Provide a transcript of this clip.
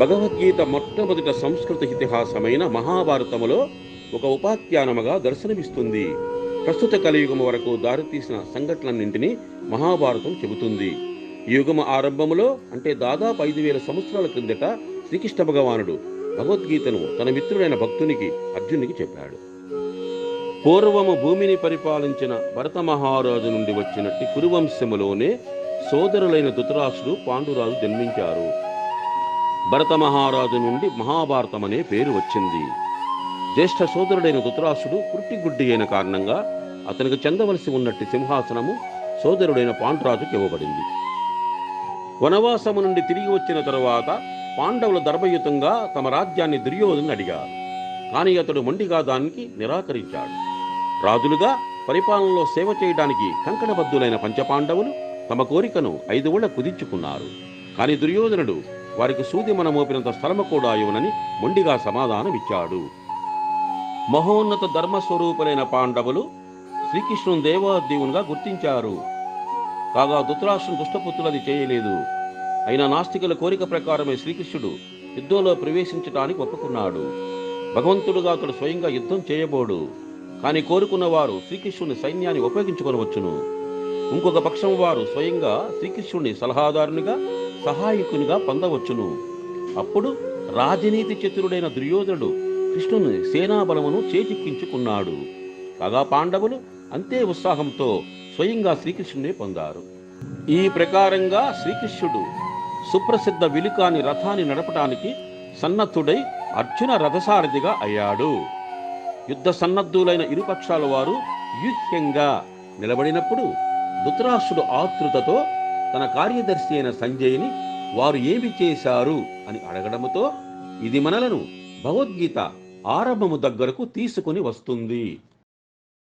భగవద్గీత మొట్టమొదట సంస్కృత ఇతిహాసమైన మహాభారతములో ఒక ఉపాఖ్యానముగా దర్శనమిస్తుంది. ప్రస్తుత కలియుగము వరకు దారితీసిన సంఘటనలన్నింటినీ మహాభారతం చెబుతుంది. యుగమ యుగము ఆరంభములో అంటే దాదాపు ఐదు వేల సంవత్సరాల క్రిందట శ్రీకృష్ణ భగవానుడు భగవద్గీతను తన మిత్రుడైన భక్తునికి అర్జునికి చెప్పాడు. పూర్వము భూమిని పరిపాలించిన భరత మహారాజు నుండి వచ్చినట్టు కురువంశములోనే సోదరులైన ధృతరాష్ట్రుడు పాండురాజు జన్మించారు. భరత మహారాజు నుండి మహాభారతం అనే పేరు వచ్చింది. జ్యేష్ఠ సోదరుడైన ధృతరాష్ట్రుడు పుట్టిగుడ్డి అయిన కారణంగా అతనికి చెందవలసి ఉన్నట్టు సింహాసనము సోదరుడైన పాండురాజుకి ఇవ్వబడింది. వనవాసము నుండి తిరిగి వచ్చిన తరువాత పాండవుల దర్భయుతంగా తమ రాజ్యాన్ని దుర్యోధను అడిగారు. కానీ అతడు మొండిగా దానికి నిరాకరించాడు. రాజులుగా పరిపాలనలో సేవ చేయడానికి కంకణబద్ధులైన పంచపాండవులు తమ కోరికను ఐదు ఊళ్ళ కుదించుకున్నారు కానీ దుర్యోధనుడు వారికి సూది మన మోపినంత స్థలము కూడా ఇవ్వనని మొండిగా సమాధానమిచ్చాడు. మహోన్నత ధర్మస్వరూపులైన పాండవులు శ్రీకృష్ణుని దేవాదేవునిగా గుర్తించారు. కాగా ధృతరాష్ట్రం దుష్టపుత్రులది చేయలేదు. అయినా నాస్తికుల కోరిక ప్రకారమే శ్రీకృష్ణుడు యుద్ధంలో ప్రవేశించటానికి ఒప్పుకున్నాడు. భగవంతుడుగా అతడు స్వయంగా యుద్ధం చేయబోడు. కానీ కోరుకున్న వారు శ్రీకృష్ణుని సైన్యాన్ని ఉపయోగించుకొనవచ్చును. ఇంకొక పక్షం వారు స్వయంగా శ్రీకృష్ణుని సలహాదారునిగా సహాయకునిగా పొందవచ్చును. అప్పుడు రాజనీతి చతురుడైన దుర్యోధనుడు కృష్ణుని సేనాబలమును చేజిక్కించుకున్నాడు. కాగా పాండవులు అంతే ఉత్సాహంతో స్వయంగా శ్రీకృష్ణుని పొందారు. ఈ ప్రకారంగా శ్రీకృష్ణుడు సుప్రసిద్ధ విలుకాని రథాన్ని నడపటానికి సన్నద్ధుడై అర్జున రథసారథిగా అయ్యాడు. యుద్ధ సన్నద్ధులైన ఇరుపక్షాల వారు యూహ్యంగా నిలబడినప్పుడు ధృతరాష్ట్రుడు ఆతృతతో తన కార్యదర్శి అయిన సంజయ్ని వారు ఏమి చేశారు అని అడగడంతో ఇది మనలను భగవద్గీత ఆరంభము దగ్గరకు తీసుకుని వస్తుంది.